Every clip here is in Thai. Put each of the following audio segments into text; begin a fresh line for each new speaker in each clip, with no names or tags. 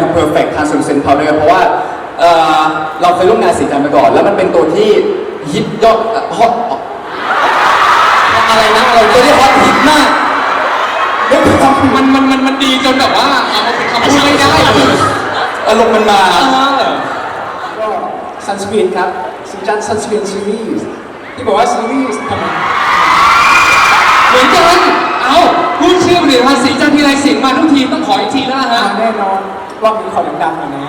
คือ perfect translucent powder เพราะว่าเเราเค
ย
ร่วมงานสีกันมาก่
อ
น แล้วมันเป็นตัวที่ฮิตยอ
ดฮอตอะไรนะอะไรตัวที่ฮอตฮิตมากมัน
มันมันมันดีจนแบบว่าเอามาเป็นคำพูดไม่ได้
อารมณ์มันมา
ก็ซันสกรีนครับสีจันซันสกรีนซีรีส์ที่บอกว่าซีรีส์
เหมือนกัน เอาพูดชื่อผลิตภัณฑ์สีจันทีไรเสียงมาทุกทีต้องขออีกทีแล้วฮะ
แน่นอน รอบนี้ขอดังๆหน่อยนะ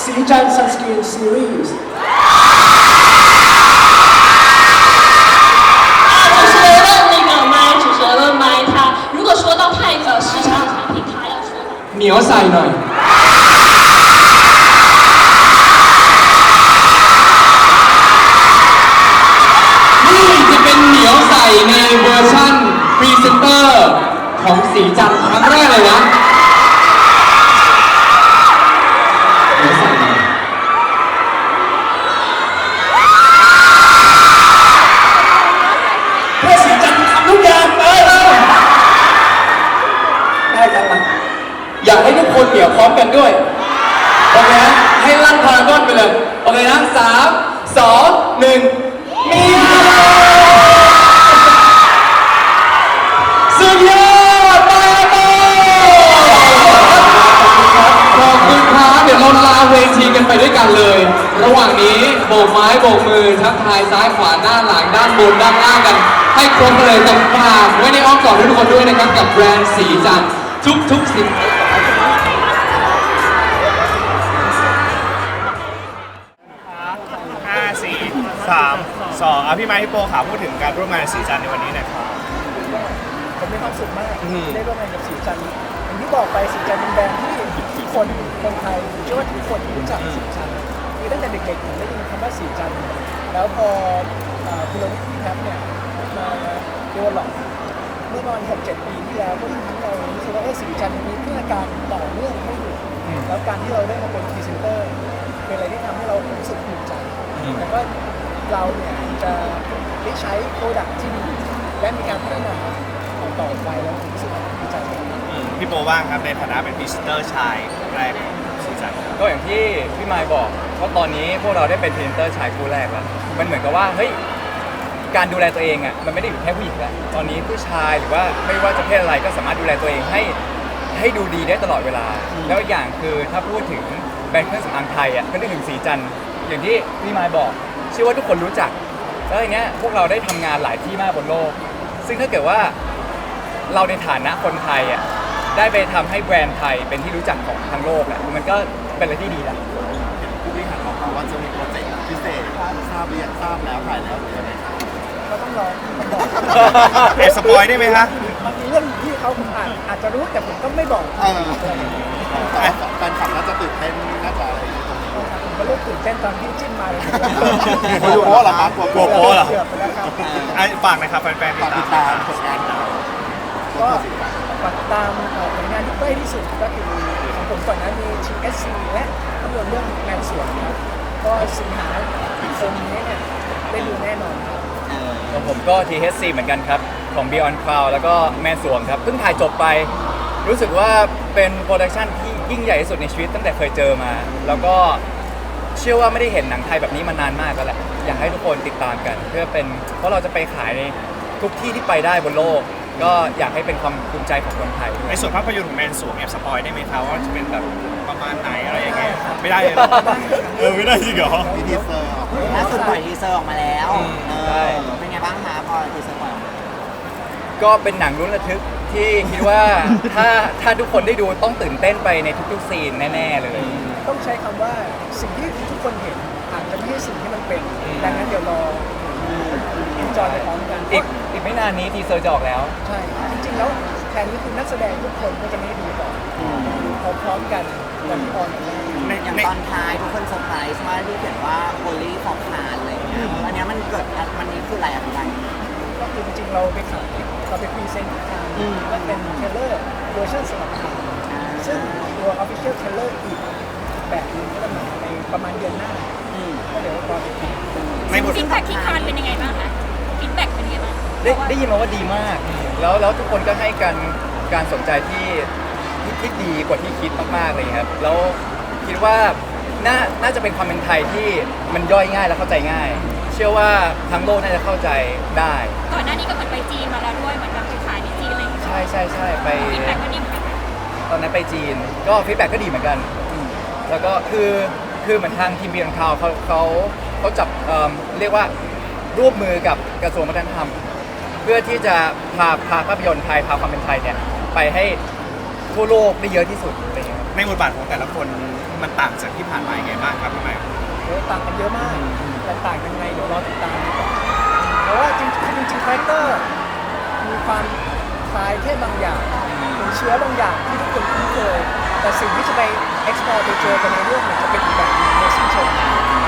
สีจันซันสกรีนซีรีส์
主持人的那个麦，主持人的麦，他如果说到太呃时尚产品，他要说的。
เหนียวใส่หน่อย นี่จะเป็นเหนียวใส่ในเวอร์ชั่นพรีเซนเตอร์ ของสีจันทร์ครั้งแรกเลยนะเหนียวใส่หน่อย
เพื่อสีจันทำทุกอย่างเออได้ครับมา
อยากให้ทุกคนเหนียวพร้อมกันด้วย โอเคนะให้ลั่นพารากอนไปเลย โอเคนะสามสองหนึ่งมี ไป
ด้วยกันเลย ระหว่างนี้โบกไม้โบกมือทักทายซ้ายขวาหน้าหลังด้านบนด้านล่างกัน ให้ครบไปเลยแต่ฝากไว้ในอ้อมกอดทุกคนด้วยนะครับกับแบรนด์สีจันทร์ทุกทุกๆสิน
ห้าสี่สามสองอะพี่ไม้พี่โปขาพูดถึงการร่วมงานสีจันทร์ในวันนี้หน่อยครับ
ผมมีความสุขมากที่ได้ร่วมงานกับสีจันทร์อย่างที่บอกไปสีจันทร์เป็นแบรนด์ที่ทุก คนคนไทยเชื่อว่าทุกคนรู้จักสีจันทร์คือตั้งแต่เด็กๆผมได้ยินคำว่าสีจันทร์แล้วพอเอ่อคุณโรนี่พี่แท็บเนี่ยมาเดเวลลอปเมื่อประมาณ6-7 ปีที่แล้วก็ทำให้เรารู้สึกว่าเอ้สีจันทร์มีเพื่อการต่อเนื่องไม่หยุดแล้วการที่เราได้มาเป็นพรีเซนเตอร์เป็นอะไรที่ทำให้เรารู้สึกภูมิใจแล้วก็เราเนี่ยจะได้ใช้โปรดักที่ดีและมีการพัฒนาต่อไปแล้วรู้สึกดีใจมาก
อืม พี่โปว่างครับในฐานะเป็นพรีเซนเตอร์ชายแรกของสีจันครับ
ก็อย่างที่พี่ไมค์บอกว่าตอนนี้พวกเราได้เป็นพรีเซนเตอร์ชายคู่แรกแล้ว มันเหมือนกับว่าเฮ้ยการดูแลตัวเองอะมันไม่ได้อยู่แค่ผู้หญิงแล้วตอนนี้ผู้ชายหรือว่าไม่ว่าจะเพศอะไรก็สามารถดูแลตัวเองให้ให้ดูดีได้ตลอดเวลา แล้วอีกอย่างคือถ้าพูดถึงแบรนด์เครื่องสำอางไทยอะก็นึกถึงสีจันทร์อย่างที่พี่ไมค์บอกเชื่อว่าทุกคนรู้จักแล้วทีเนี้ยพวกเราได้ทำงานหลายที่มากบนโลก ซึ่งถ้าเกิดว่า เราในฐานะคนไทยอะ ได้ไปทำให้แบรนด์ไทยเป็นที่รู้จักของทั้งโลกอะมันก็เป็นอะไรที่ดีแล้ว
ผู้บริหารบอกมาว่าจะมีโปรเจกต์พิเศษทราบหรือยังทราบแล้วถ่ายแล้วหรือยังไงครับ
ก็ต้องรอต้องบอก
แอบสปอยได้ไหมฮะ
บางทีเรื่องที่เขาอาจอาจจะรู้แต่ผมก็ไม่บอก
เออแต่ว่าแฟนคลับน่าจะตื่นเต้นน่าจะอะไรอย่างเงี้ย
ผมก็เริ่มตื่นเต้นตอนที่จิ้มมาเลย
กลัวโป๊ะเหรอครับกลัว
กลัวโป๊ะ เหรอ
เกือบไปแล้วครับ
อะฝากหนะครับแฟนๆ
ฝากติดตามผลงานของ
ก็ฝาก ติดตามเอ่อผลงานที่ใกล้ที่สุดก็คือของผมก่อนหนั้นมี TSC และภาพยนตร์เรื่องแมนสวนครับก็สิงหาคมนี้เนี่ยได้ดูแน่นอนครับ
ของผมก็ THC เหมือนกันครับ ของ Beyond Cloud แล้วก็แม่สวงครับเพิ่งถ่ายจบไป รู้สึกว่าเป็นโปรดักชันที่ยิ่งใหญ่ที่สุดในชีวิตตั้งแต่เคยเจอมา แล้วก็เชื่อว่าไม่ได้เห็นหนังไทยแบบนี้มานานมากแล้วแหละอยากให้ทุกคนติดตามกัน เพื่อเป็นเพราะเราจะไปขายในทุกที่ที่ไปได้บนโลก ก็อยากให้เป็นความภูมิใจของคนไทยด้วย
ในส่วนภาพยนตร์ของแมนสวงแอบสปอยได้ไหมครับว่าจะเป็นแบบประมาณไหนอะไรยังไงไม่ได้เลยเหรอเออไม่ได้จริงเหรอ
มีทีเซอร์ออกมา
ล่าสุดปล่อยทีเซอร์ออกมาแล้ว
อืม
เอ
ใช่
อเป็นไงบ้างคะพอทีเซอร์ปล่อยออกมา
ก็เป็นหนังรุ้นระทึกที่คิดว่าถ้าถ้าทุกคนได้ดูต้องตื่นเต้นไปในทุกๆซีนแน่ๆเลย
ต้องใช้คำว่าสิ่งที่ทุกคนเห็นอาจจะไม่ใช่สิ่งที่มันเป็น ดังนั้นเดี๋ยวรอเอนจอยไปพร้อมกัน
อีกอีก ไม่นานนี้ทีเซอร์จะออกแล้ว
ใช่จริงๆแล้วแทนนี้คือนักแสดงทุกคนก็จะไม่ได้ดูก่อนดูพร้อมๆกันวันที่ออนแอร์
ใน
อย่าง
ใน
ตอนท้ายทุกคนเซอร์ไพรส์มากที่เขียนว่า holy for Khan อะไรอย่างเงี้ยอันเนี้ยมันเกิดมันนี้คืออะไรอะไร
ก็คือจริงๆเราไปขายเราไปพรีเซนต์ทางก็เป็นเทรลเลอร์เวอร์ชันสำหรับทางซึ่งตัว official trailer อีกแบบหนึงก็จะมาในประมาณเดือนหน้าก็เดี๋ยวรอติดตาม
ในบท
ฟีดแบ็กที่คานเป็นยังไงบ้างคะฟีดแบ็กเป็นยัง ไงบ้าง
ได้ได้ยินมาว่าดีมาก แล้วแล้วทุกคนก็ให้การการสนใจที่ที่ที่ดีกว่าที่คิดมากๆเลยครับ แล้วคิดว่าน่าน่าจะเป็นความเป็นไทยที่มันย่อยง่ายและเข้าใจง่าย เชื่อว่าทั้งโลกน่าจะเข้าใจได้
ก่อนหน้านี้ก็เหมือนไปจีนมาแล้วด้วยเหมือนแบบไปขายในจีนอะไรอย่างเงี้ย
ใช่ใช่ใช่ไป
ฟีดแบ็กก็ดีเหมือนกัน
ตอนนั้นไปจีนก็ฟีดแบ็กก็ดีเหมือนกัน แล้วก็คือคือเหมือนทางทีมเบียนคาวเขาเขาเขาจับเอิ่มเรียกว่าร่วมมือกับกระทรวงวัฒนธรรม เพื่อที่จะพาพาภาพยนตร์ไทยพาความเป็นไทยเนี่ยไปให้ทั่วโลกได้เยอะที่สุดอะไรอย่างเงี้ย
ในบทบาทของแต่ละคนมันต่างจากที่ผ่านมายังไงบ้างครับพี่ใหม่
โอ้ต่างกันเยอะมาก แต่ต่างยังไงเดี๋ยวรอติดตามดีกว่าเพราะว่าจริงๆจริงๆคาแรคเตอร์มีความคล้ายแค่บางอย่างเป็นเชื้อบางอย่างที่ทุกคนคุ้นเคยแต่สิ่งที่จะไป explore ไปเจอกันในเรื่องเนี่ยจะเป็นอีกแบบหนึงในสิ้นเชิง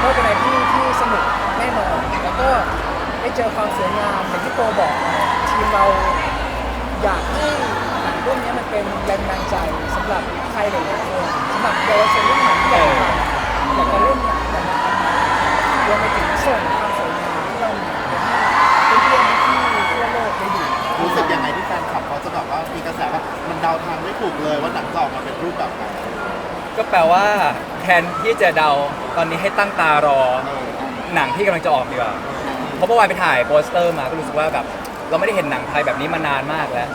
ก็เป็นอะไรที่ที่สนุกแน่นอนแล้วก็ ได้เจอความสวยงามอย่างที่โปบอกทีมเราอยากให้หนังเรื่องนี้มันเป็นแรงบันดาลใจสำหรับใครหลายๆคนสำหรับเยาวชนรุ่นใหม่ที่อยากทำอยากจะเล่นหนังแบบนั้นรวมไปถึงส่งความสวยงามที่เรามีให้เพื่อนๆที่ทั่วโลกได้ดู
รู้สึกยังไงที่แฟนคลับเขาจะแบบว่ามีกระแสว่ามันเดาทางไม่ถูกเลยว่าหนังจะออกมาเป็นรูปแบบไหน
ก็แปลว่าแทนที่จะเดาตอนนี้ให้ตั้งตารอหนังที่กำลังจะออกดีกว่า เพราะเมื่อวานไปถ่ายโปสเตอร์มาก็รู้สึกว่าแบบเราไม่ได้เห็นหนังไทยแบบนี้มานานมากแล้ว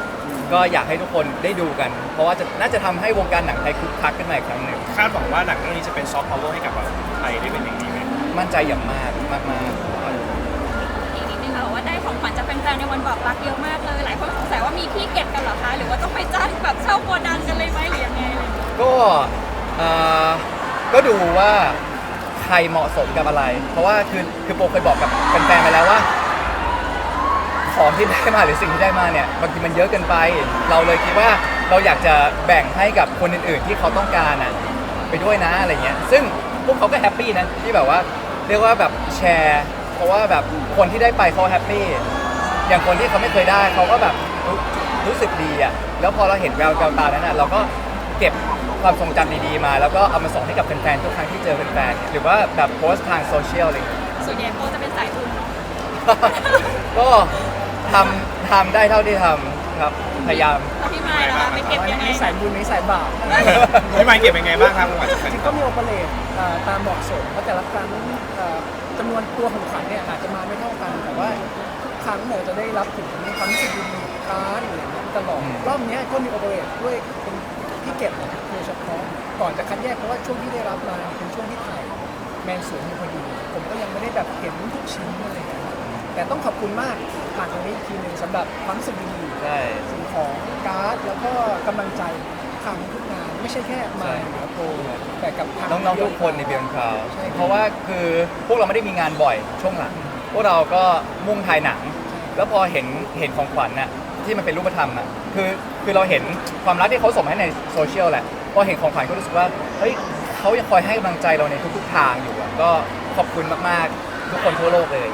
ก็อยากให้ทุกคนได้ดูกัน เพราะว่าจะน่าจะทำให้วงการหนังไทยคึกคักขึ้นมาอีกครั้งหนึ่ง
คาดหวังว่าหนังเรื่องนี้จะเป็นซอฟต์พาวเวอร์ให้กับแบบไทยได้เป็นอย่างดีไหม
มั่นใจอย่างมากมากมาก
อีกนิดนึงค่ะว่าได้ของขวัญจากแฟนๆในวันบอกรักเยอะมากเลย หลายคนสงสัยว่ามีที่เก็บกันเหรอคะ หรือว่าต้องไปจ้างแบบเช่าโกดังกันเลยไหมหรือยังไงอะไรอย่างเงี้ย
ก็เอ่อก็ดูว่าใค รเหมาะสมกับอะไร เพราะว่าคือคือโปเคยบอกกับแฟนๆไปแล้วว่า ของที่ได้มาหรือสิ่งที่ได้มาเนี่ยบางทีมันเยอะเกินไป เราเลยคิดว่าเราอยากจะแบ่งให้กับคนอื่นๆ ที่เขาต้องการอะไปด้วยนะอะไรเงี้ย ซึ่งพวกเขาก็แฮปปี้นะที่แบบว่าเรียกว่าแบบแชร์ เพราะว่าแบบคนที่ได้ไปเขาแฮปปี้อย่างคนที่เขาไม่เคยได้เขาก็แบบรู้รู้สึกดีอะแล้วพอเราเห็นแววแววตานั้นอะเราก็เก็บ ความทรงจำดีๆมา แล้วก็เอามาส่งให้กับแฟนๆทุกครั้งที่เจอแฟนๆหรือว่าแบบโพสต์ทางโซเชียลอะไรอย่างเงี้ย
ส่วนใหญ่โปจะเป็นสายบุญเนาะ
ก็ทำทำได้เท่าที่ทำครับพยายาม
แล้วพี่ไม้นะคะไปเก็บยังไง
ในสายบุญในสายบาป
พี่ใหม่เก็บยังไงบ้างครับของขวัญจากแฟ
จ
น
ริง
ค
ๆ
ลั
ก็
บ
มีโอเปเรตอ่าตามเหมาะสมเพราะแต่ละครั้งเอ่อจำนวนตัวของขวัญเนี่ยอาจจะมาไม่เท่ากัน แต่ว่าทุกครั้งเนี่ยจะได้รับถึงความรู้สึกดีๆการดหรืออย่างนั้นตลอด
อืม
รอบเนี้ยก็มีโอเปเรตด้วยเป็น ที่เก็บโดยเฉพาะก่อนจะคัดแยกเพราะว่าช่วงที่ได้รับมาเป็นช่วงที่ถ่ายแมนสวนอยู่พอดี ผมก็ยังไม่ได้แบบเห็นทุกชิ้นอะไรอย่างเงี้ยแต่ต้องขอบคุณมากผ่านตรงนี้อีกทีหนึ่งสำหรับความรู้สึกดีๆ
ใช่
สิ่งของการ์ดแล้วก็กำลังใจทำทุกงานไม่ใช่แค่มาหรือโปรแต่กับทาง
น้องๆทุกคนในเบียนคราว
ใช่
เพราะว่าคือพวกเราไม่ได้มีงานบ่อยช่วงหลัง พวกเราก็มุ่งถ่ายหนัง แล้วพอเห็นเห็นของขวัญน่ะ ที่มันเป็นรูปธรรมอะคือคือเราเห็นความรักที่เขาส่งให้ในโซเชียลแหละพอเห็นของขวัญก็รู้สึกว่าเฮ้ยเขายังคอยให้กำลังใจเราในทุกๆทางอยู่อะก็ขอบคุณมากๆ ทุกคนทั่วโลกเลย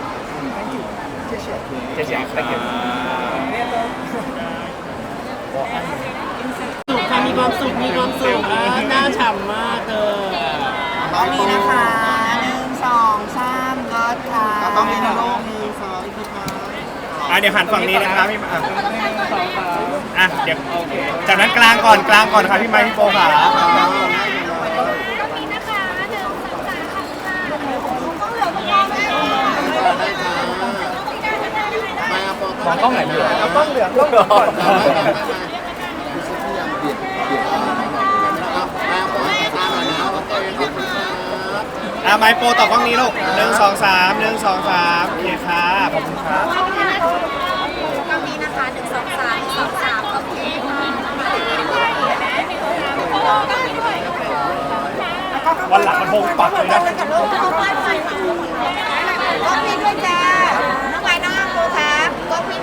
Thank you เชี่ยเชี่ย
เชียร์ๆ thank you
เนี่ยเนอะ
ค่ะมีความสุข มีความสุขอ่าหน้าฉ่ำมากเธอ
ตอนนี้นะคะหนึ่งสองสามเกิดค่ะ
ต้องมีนะลูกมีสองอีกทีครับ
อะเดี๋ยวหันฝั่งนี้นะครับพี่อะอะเดี๋ยวจากนั้นกลางก่อนกลางก่อนครับพี่ไมค์พี่โปขา
มองกล้องไหนอยู่
เอาต้องเหลืองต้องเหลือง อะ
ไมโปต่อกล้องนี้ลูกหนึ่งสองสามหนึ่งสองสามโอเคค่ะขอบคุณครับ
กล้องนี้นะคะหนึ่งสองสามสองสามโอเคค่ะ
วันหลังมันพงปักเลยนะ
ก็พี่ด้วยจ้าน้องไม้น้องอาโปครับก็พี่